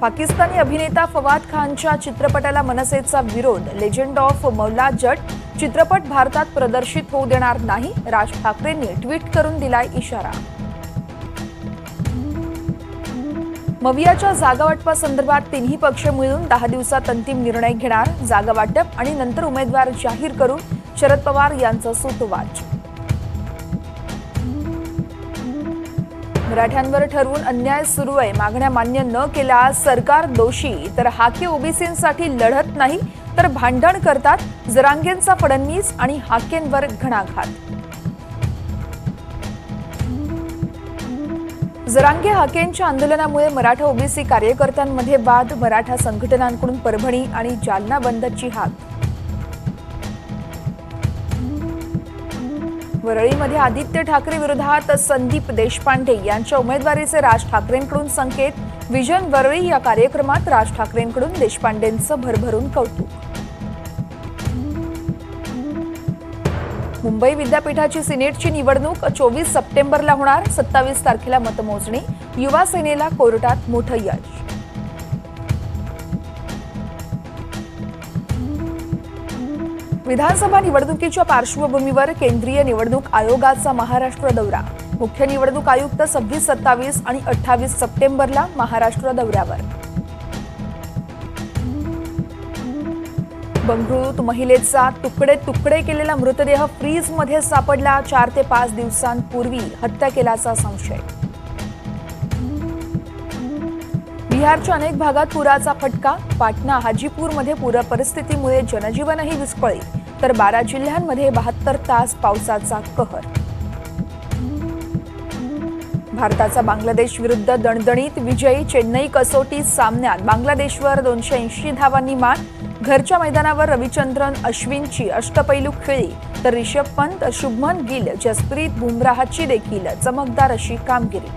पाकिस्तानी अभिनेता फवाद खानच्या चित्रपटाला मनसेचा विरोध. लेजंड ऑफ मौला जट चित्रपट भारतात प्रदर्शित होऊ देणार नाही राज ठाकरेंनी ट्विट करून दिलाय इशारा. मवियाच्या जागावाटपासंदर्भात तिन्ही पक्ष मिळून दहा दिवसात अंतिम निर्णय घेणार. जागावाटप आणि नंतर उमेदवार जाहीर करू शरद पवार यांचं सूतोवाच. मराठ्यांवर ठरवून अन्याय सुरू आहे. मागण्या मान्य न केल्यास सरकार दोषी. तर हाके ओबीसींसाठी लढत नाही तर भांडण करतात जरांगेंचा फडणवीस आणि हाकेंवर घणाघात. जरांगे हाकेंच्या आंदोलनामुळे मराठा ओबीसी कार्यकर्त्यांमध्ये वाद मराठा संघटनांकडून परभणी आणि जालना बंदची हाक. वरळीमध्ये आदित्य ठाकरे विरोधात संदीप देशपांडे यांच्या उमेदवारीचे राज ठाकरेंकडून संकेत. विजन वरळी या कार्यक्रमात राज ठाकरेंकडून देशपांडेंचं भरभरून कौतुक. मुंबई विद्यापीठाची सिनेटची निवडणूक चोवीस सप्टेंबरला होणार सत्तावीस तारखेला मतमोजणी. युवा सेनेला कोर्टात मोठं यश. विधानसभा निवडणुकीच्या पार्श्वभूमीवर केंद्रीय निवडणूक आयोगाचा महाराष्ट्र दौरा. मुख्य निवडणूक आयुक्त सव्वीस सत्तावीस आणि अठ्ठावीस सप्टेंबरला महाराष्ट्र दौऱ्यावर. बंगळुरूत महिलेचा तुकडे तुकडे केलेला मृतदेह फ्रीजमध्ये सापडला. चार ते पाच दिवसांपूर्वी हत्या केल्याचा संशय. बिहारच्या अनेक भागात पुराचा फटका. पाटणा हाजीपूरमध्ये पूर परिस्थितीमुळे जनजीवनही विस्कळीत. तर बारा जिल्ह्यांमध्ये बहात्तर तास पावसाचा कहर. भारताचा बांगलादेश विरुद्ध दणदणीत विजयी चेन्नई कसोटी सामन्यात बांगलादेशवर दोनशे ऐंशी धावांनी मान घरच्या मैदानावर रविचंद्रन अश्विनची अष्टपैलू खेळी. तर रिषभ पंत शुभमन गिल जसप्रीत बुमराहची देखील चमकदार अशी कामगिरी.